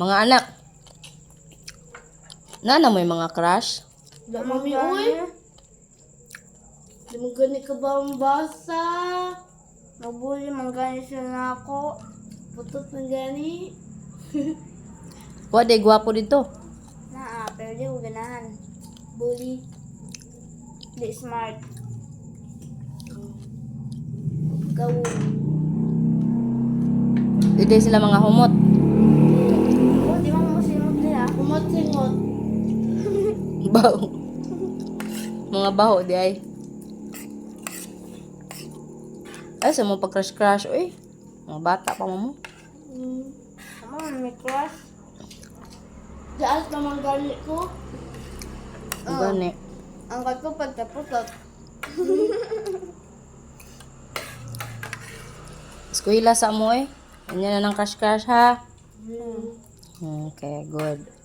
Mga anak. Nana mo yung mga crush? Da mami uy. Di mo gani ka ba ang basa? Mabuli man gani siya na ako. Putot na gani. Wa day gwapo dito. Naa, pero di ko ganahan. Bully. Di smart. Gawo. Di sila mga humot. Baho. mga baho di ay. Ay, sa mo pag-crush-crush, uy. Mga bata pa mo mo. Hmm. Ano, may crush? Daas naman gani ko. Oh. Gani. Ang kat ko pagkaputot. Eskwela sa mo eh. Ganyan na ng crush-crush ha. Hmm. Okay, good.